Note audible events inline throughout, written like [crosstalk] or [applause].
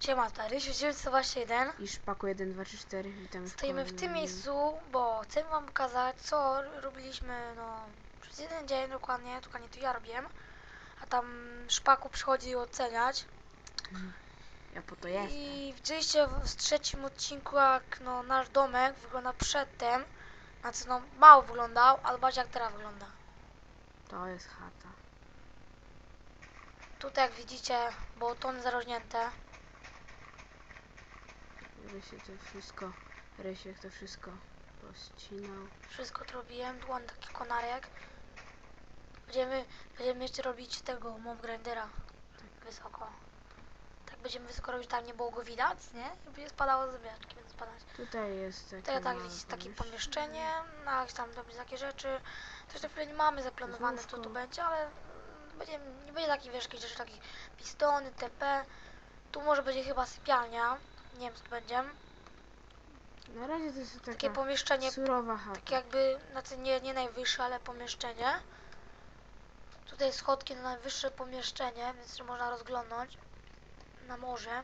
Siema, Rysiu 921. I szpaku 1, 2, 3, 4. Witamy Stoimy w tym miejscu, bo chcę wam pokazać, co robiliśmy, no, przez jeden dzień dokładnie, dokładnie to ja robiłem. A tam Szpaku przychodzi oceniać. Ja po to jestem. I widzieliście w, w trzecim odcinku, jak no, nasz domek wygląda przedtem. Znaczy, no, mało wyglądał, ale patrzcie, jak teraz wygląda. To jest chata. Tutaj, jak widzicie, było tony zarośnięte. Rysiek to wszystko. Rysiek to wszystko rozcinał. Wszystko to robiłem, tu mam taki konarek. Będziemy, będziemy jeszcze robić tego mob grindera. Tak wysoko. Tak będziemy wysoko robić, tam nie było go widać, nie? Będzie spadało z wieczki, będą spadać. Tutaj jest takie Tutaj tak widzicie, takie pomieszczenie. na jakieś tam robić takie rzeczy. Też na chwilę nie mamy zaplanowane, co tu będzie, ale mm, będzie, nie będzie takich wiesz, rzeczy, takich pistony, TP. Tu może będzie chyba sypialnia. Nie wiem co będzie. Na razie to jest taka Takie pomieszczenie surowa chata. Tak jakby, znaczy nie, nie najwyższe, ale pomieszczenie. Tutaj schodki na najwyższe pomieszczenie, więc można rozglądnąć na morze.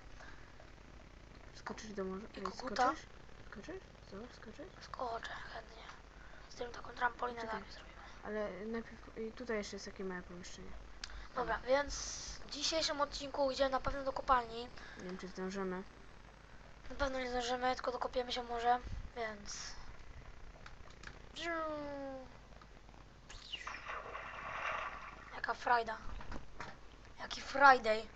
Skoczysz do morza? I koguta? Skoczysz? Skoczysz? Zobacz, skoczysz? Skoczę chętnie. Z tym taką trampolinę Czekaj. tak zrobimy. Ale najpierw... I tutaj jeszcze jest takie małe pomieszczenie. Dobra, więc w dzisiejszym odcinku idziemy na pewno do kopalni. Nie wiem czy zdążymy. Na pewno nie zdążymy, tylko dokopiemy się może, więc... Jaka frajda. Jaki Friday.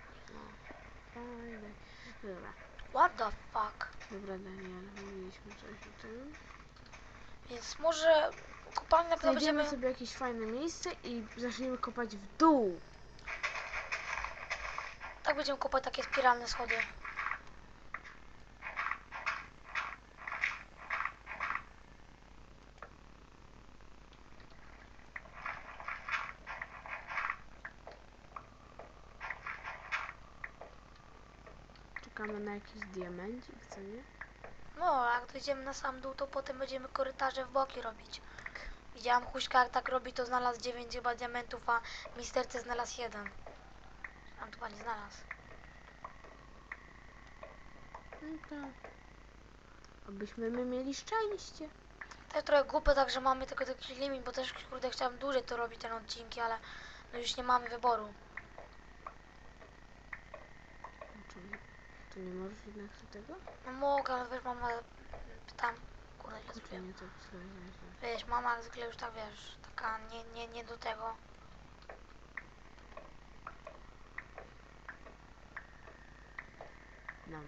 Dobra. What the fuck? Dobra Daniel, mówiliśmy coś o tym. Więc może kopalnia to Znajdziemy będziemy... sobie jakieś fajne miejsce i zaczniemy kopać w dół. Tak będziemy kopać takie spiralne schody. Czekamy na jakiś diamencik, co nie? No, jak dojdziemy na sam dół, to potem będziemy korytarze w boki robić. Widziałam Huśka, jak tak robi, to znalazł 9 chyba diamentów, a misterce znalazł jeden. Tam chyba nie znalazł. No tak. Abyśmy my mieli szczęście. To trochę głupio, tak, że mamy tylko taki limit, bo też, kurde, chciałam dłużej to robić, ten odcinki, ale no już nie mamy wyboru. Znaczy, nie możesz jednak do tego? No mogę, ale wiesz, mama tam, kurde, zrobiłem. nie źle. Wiesz, mama jak zwykle już tak, wiesz, taka nie, nie, nie do tego. No.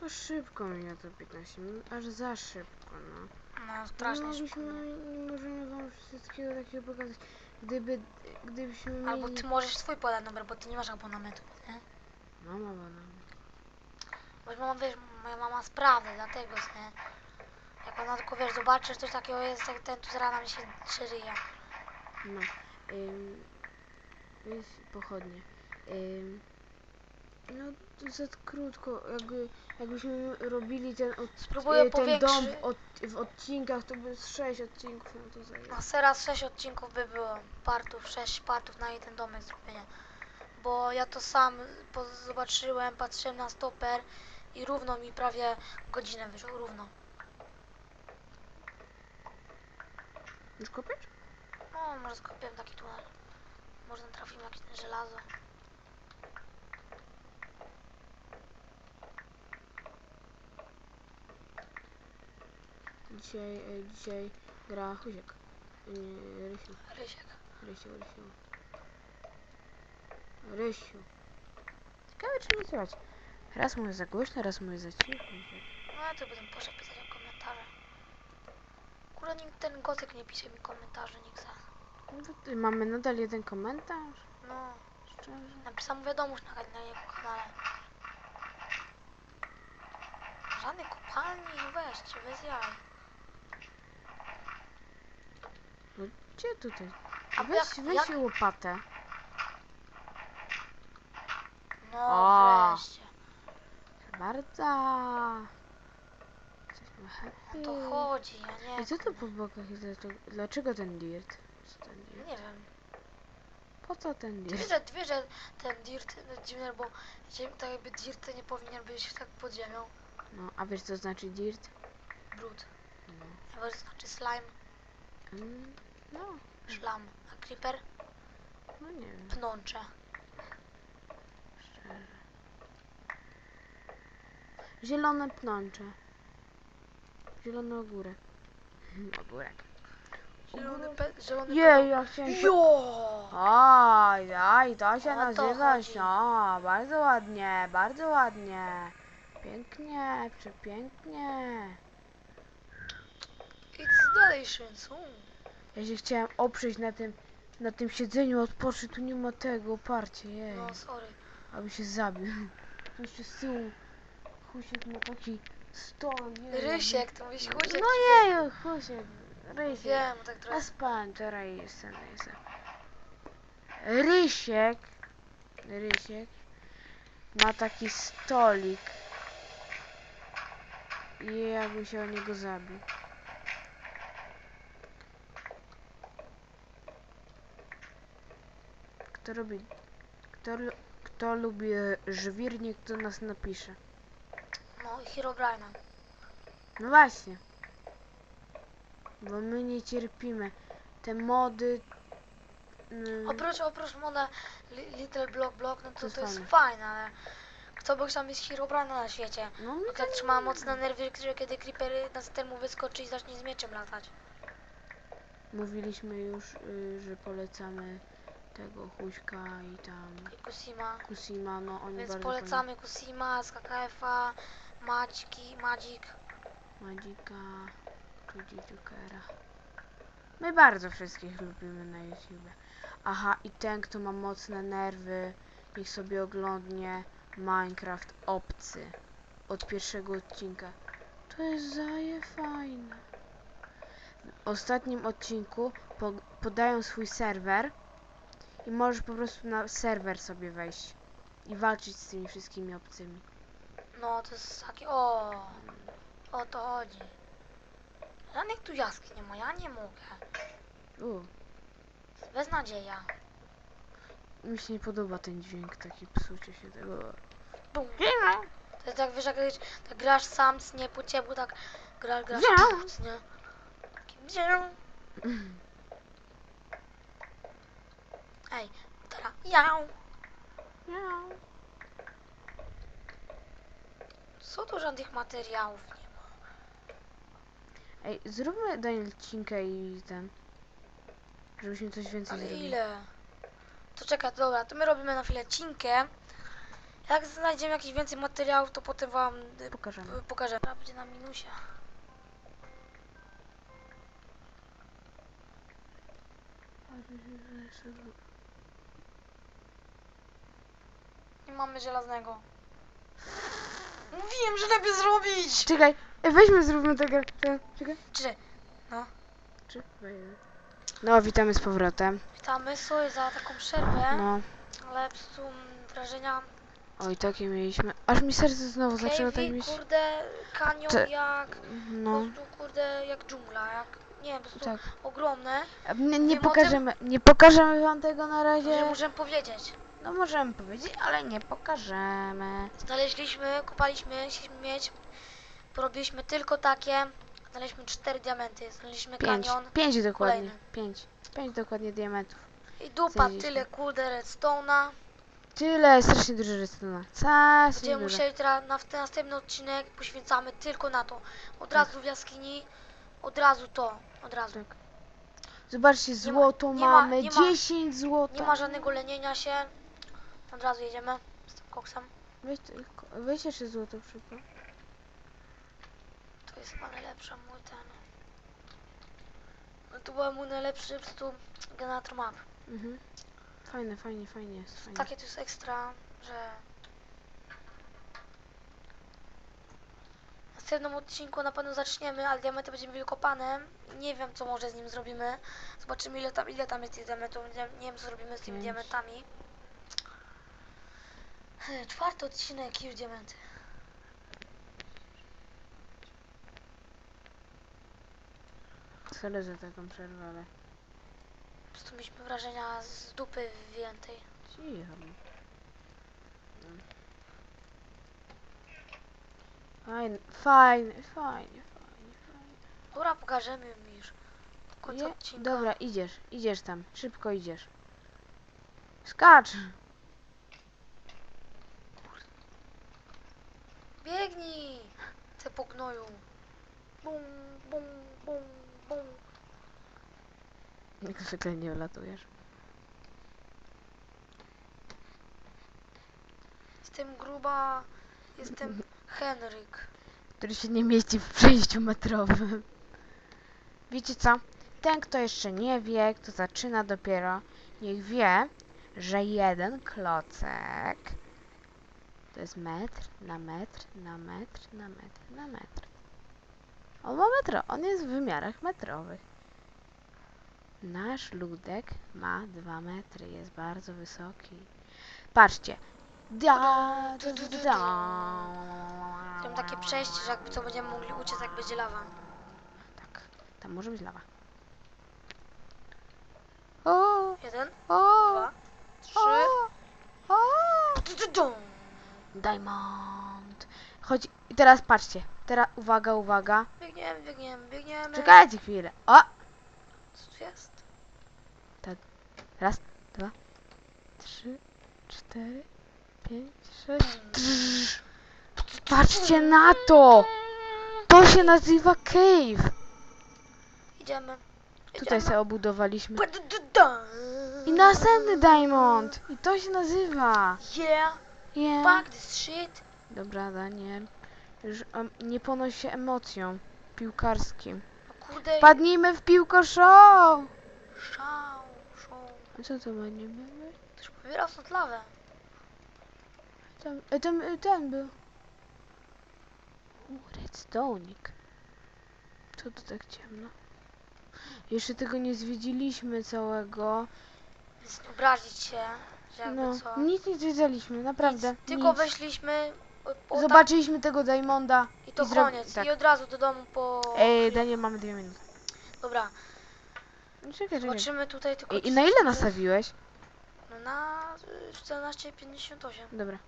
To szybko mija to 15 minut, aż za szybko, no. No, strasznie nie szybko. mogliśmy, nie możemy wam wszystkiego takiego pokazać. Gdyby, gdybyśmy mieli... Albo ty możesz swój podać numer, bo ty nie masz abonamentu, nie? Mama, mama. Bo mama, wiesz, moja mama sprawdza, dlatego, nie? Jak ona tylko, wiesz, zobaczy, że coś takiego jest, jak ten tu z rana mi się przeryja. No. Ym, jest pochodnie. Ym, no za krótko, jakby, jakbyśmy robili ten, od, Spróbuję y, ten dom powiększyć. od, w odcinkach, to by z 6 odcinków no to zajęło. Na teraz 6 odcinków by było, partów, 6 partów na jeden domek zrobienia. Bo ja to sam po- zobaczyłem, patrzyłem na stoper i równo mi prawie godzinę wyszło, równo. Już kopiesz? No, może skopiłem taki tunel. Może trafimy jakieś żelazo. Dzisiaj, e, dzisiaj gra Huziek. Nie, Rysiu, Rysiek. Rysiu, Rysiu. Rysiu. Ciekawe czy nie słychać. Raz mówię za głośno, raz mówię za cicho. No ja to będę poszedł pisać o komentarze. Kurde, nikt ten gotyk nie pisze mi komentarzy, nikt za. No Mamy nadal jeden komentarz. No, Szczerze. napisał mu wiadomość na, na jego kanale. Żadnej kopalni, weźcie, bez jaj. Gdzie tutaj? A Weź, jak- weź jak- łopatę. No, O. wreszcie. Bardzo. Jesteśmy happy. To chodzi, ja nie I co to po bokach jest? Dlaczego, dlaczego ten dirt? Co ten dirt? Nie wiem. Po co ten Ty wiesz, dirt? że, ty wiesz, że ten dirt no, dziwny, bo ziem, tak jakby dirt nie powinien być tak pod ziemią. No, a wiesz co znaczy dirt? Brud. No. A wiesz, co znaczy slime, Mm, no, szlam. A creeper? no nie wiem, Pnącze. szczerze. Zielone pnącze. Zielony ogórek. [laughs] Ogórek. Zielony, pe, zielony Jej, ja chciałem... Jo! Oj, oj, to się O to nazywa chodzi. sio. Bardzo ładnie, bardzo ładnie. Pięknie, przepięknie. It's delicious. Mm. Ja się chciałem oprzeć na tym, na tym siedzeniu, odpocząć, tu nie ma tego oparcia, jej. No, sorry. Aby się zabił. Tu jeszcze z tyłu Husiek ma taki stół. jej, Rysiek, to mówisz Husiek. No jeju, Husiek, Rysiek. Wiem, tak A trochę. spałem, teraz jestem, jestem. Rysiek, Rysiek ma taki stolik. I jakby się o niego zabił. Kto robi, kto, kto lubi e, żwirnik, to nas napisze. No, Herobrina. No właśnie. Bo my nie cierpimy. Te mody... mm, Oprócz, oprócz moda Li- Little Block Block, no to To to jest fajne. ale kto by chciał mieć Herobrina na świecie? No, No tak trzyma mocne nerwy, kiedy Creeper na temu wyskoczy i zacznie z mieczem latać. Mówiliśmy już, y, że polecamy Huśka i tam I Kusima. Kusima, no oni Więc bardzo polecamy Kusima, z KKF-a, Maćki, Madzik. Madzika, Judy Jokera. My bardzo wszystkich lubimy na YouTube. Aha, i ten, kto ma mocne nerwy, niech sobie oglądnie Minecraft Obcy od pierwszego odcinka. To jest zaje fajne. W ostatnim odcinku po, podają swój serwer i możesz po prostu na serwer sobie wejść i walczyć z tymi wszystkimi obcymi. No to jest taki, o, o to chodzi. Żadnych tu jaskiń nie ma, ja nie mogę. U, Beznadzieja. mi się nie podoba ten dźwięk, taki psucie się tego. Bum. To jest tak, wiesz, jak grać- tak grasz sam, nie po ciepłu, tak grasz, grasz, nie? Taki miau. [laughs] Ej, teraz jał. Miau. Co tu żadnych materiałów nie ma? Ej, zróbmy Daniel odcinkę i ten. Żebyśmy coś więcej Ale zrobili. ile? To czekaj, dobra, to my robimy na chwilę cinkę. Jak znajdziemy jakieś więcej materiałów, to potem wam y, Pokażemy. y, pokażę. Teraz będzie na minusie. Nie mamy żelaznego. Mówiłem, że lepiej zrobić! Czekaj, ej, weźmy zróbmy tego. Czekaj. Czy, Czy, weźmy. No, witamy z powrotem. witamy, sorry za taką przerwę, No. ale po prostu mm, wrażenia Oj, takie mieliśmy. Aż mi serce znowu zaczęło tak Cavey, kurde, kanion Te- jak, po No, prostu, kurde, jak dżungla, jak, nie wiem, po prostu tak. ogromne, Nie, nie Wiem o tym? pokażemy, nie pokażemy wam tego na że razie. możemy powiedzieć. No możemy powiedzieć, ale nie pokażemy. Znaleźliśmy, chcieliśmy mieć, porobiliśmy tylko takie, znaleźliśmy cztery diamenty, znaleźliśmy Pięć. kanion Pięć dokładnie. kolejny. Pięć. Pięć dokładnie diamentów. i dupa, tyle, kurde, redstone'a. Tyle, strasznie dużo redstone'a. Będziemy dużo. musieli teraz na w ten następny odcinek poświęcamy tylko na to. Od razu w jaskini, od razu to, od razu. Tak. Zobaczcie, złoto nie ma- mamy. nie ma- 10 złota. Nie ma żadnego lenienia się, od razu jedziemy z tym koksem. Weź, weź jeszcze złoto szybko. To jest chyba najlepsza mój ten. No to był mój najlepszy po prostu generator map. Mhm. Fajne, fajnie, fajnie jest. Fajnie. Takie to jest ekstra, że... W następnym odcinku na pewno zaczniemy, ale diamenty będziemy wykopane. Nie wiem co może z nim zrobimy. Zobaczymy ile tam, ile tam jest tych diamentów. Nie, nie wiem co zrobimy z tymi Pięć. diamentami. Czwarty odcinek już diamenty. Sorry za taką przerwę, ale... Po prostu mieliśmy wrażenia z dupy wyjętej. Cicho. Fajnie, fajnie, fajnie, fajnie, fajnie. Dobra, pokażemy już. Je, odcinka. dobra, idziesz, idziesz tam, szybko idziesz. Skacz! Biegnij! Ty po gnoju. Bum, bum, bum, bum. Jak zwykle nie wylatujesz. Jestem gruba. Jestem Henryk. Który się nie mieści w przejściu metrowym. Wiecie co? Ten, kto jeszcze nie wie, kto zaczyna dopiero, niech wie, że jeden klocek to jest metr na metr na metr na metr na metr. On ma metro, on jest w wymiarach metrowych. Nasz ludek ma dwa metry, jest bardzo wysoki. Patrzcie. Da, da, da, takie przejście, że jakby co będziemy mogli uciec, jak będzie lawa. Tak, tam może być lawa. O, Jeden, o, dwa, trzy. o, o. Diamond. Chodź, i teraz patrzcie. Teraz uwaga, uwaga. Biegniemy, biegniemy, biegniemy. Czekajcie chwilę. O, Co tu jest? raz, dwa, trzy, cztery, pięć, sześć. Drrr. Patrzcie na to! To się nazywa cave. Idziemy. Tutaj sobie obudowaliśmy. I następny diamond. I to się nazywa. Yeah, Yeah. fuck this shit. Dobra, Daniel. Już em, nie ponoś się emocją piłkarskim. No kurde. Padnijmy w piłko show! Szał, szał. A co to będziemy? Też pobierał stąd lawę. Tam, e, ten, e, ten był. U. Co to tak ciemno? Jeszcze tego nie zwiedziliśmy całego. Więc nie obrazić się, jakby No, co. nic nie zwiedzaliśmy, naprawdę. Nic, tylko nic. weszliśmy. o- o Zobaczyliśmy tego Diamonda. I to i zro- koniec. tak. I od razu do domu po. Ej, Daniel, mamy dwie minuty. Dobra, No, Czekaj, czekaj. zobaczymy tutaj tylko. I czy na ile nastawiłeś? No na y, 14,58. Dobra.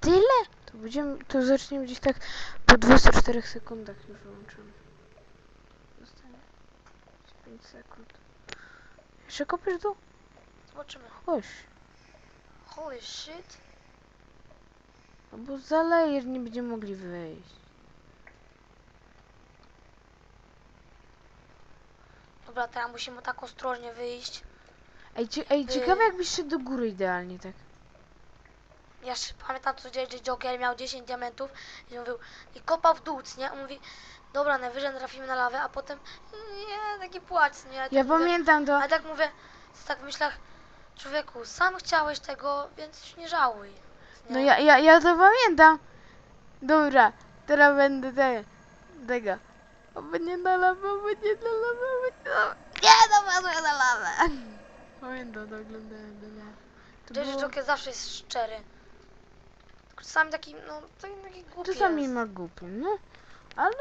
Tyle? To będziemy, to zaczniemy gdzieś tak po 24 sekundach już wyłączymy. Zostanie 5 sekund. Jeszcze kopiesz dół? Zobaczymy. Chodź. Holy shit. Albo zalejesz, nie będziemy mogli wyjść. Dobra, teraz musimy tak ostrożnie wyjść. Ej, cie, ej ciekawe jakbyś szedł do góry idealnie, tak. Ja jeszcze pamiętam co dzieje, że Joker miał 10 diamentów i mówił i kopał w dół, nie? On mówi, dobra, najwyżej trafimy na lawę, a potem nie, taki płacz, nie? Ja tak mówię, pamiętam to. Ale tak mówię, tak w myślach, człowieku, sam chciałeś tego, więc już nie żałuj. Nie? No ja, ja, ja to pamiętam. Dobra, teraz będę te, tego. Oby nie na lawę, oby nie na lawę, oby nie na lawę. Nie, dopadłem na lawę. Pamiętam, to oglądałem do lawy. Było- Joker zawsze jest szczery. Czasami taki, no, taki, taki głupi Czasami jest. ma głupi, no. Ale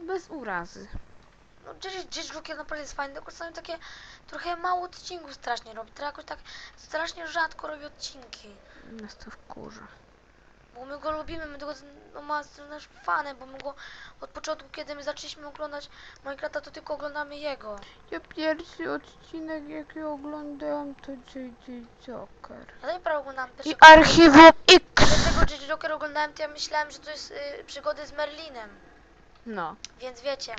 bez urazy. No, gdzieś, gdzieś Joker naprawdę jest fajny, tylko czasami takie trochę mało odcinków strasznie robi. Teraz jakoś tak strasznie rzadko robi odcinki. Nas to wkurza. Bo my go lubimy, my tego, no ma nasz fanem, bo my go od początku, kiedy my zaczęliśmy oglądać Minecrafta, to tylko oglądamy jego. Ja pierwszy odcinek, jaki oglądałam, to J.J. Joker. Ja dopiero oglądam I pierwszy Archiwum X! Dlatego J.J. Joker oglądałem, to ja myślałem, że to jest y, przygody z Merlinem. No. Więc wiecie,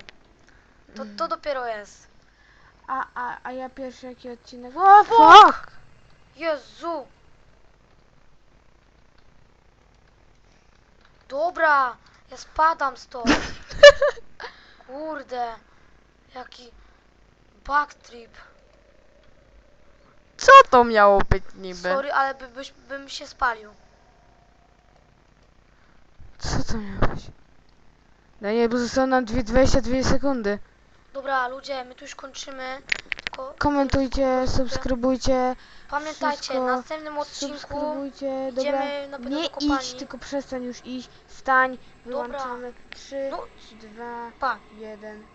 to, to dopiero jest. A, a, a ja pierwszy jaki odcinek? O, fuck! Jezu! Dobra, ja spadam stąd. [laughs] Kurde, jaki backtrip. Co to miało być niby? Sorry, ale by, byś, bym się spalił. Co to miało być? Daniel, bo zostało nam dwie- 22 sekundy. Dobra, ludzie, my tu już kończymy. Tylko Komentujcie, subskrybujcie, pamiętajcie, wszystko w następnym odcinku subskrybujcie, dobra. idziemy na pewno Nie kopalni. idź, tylko przestań już iść. Stań, Dobra. wyłączamy. 3, No. 2, Pa. 1.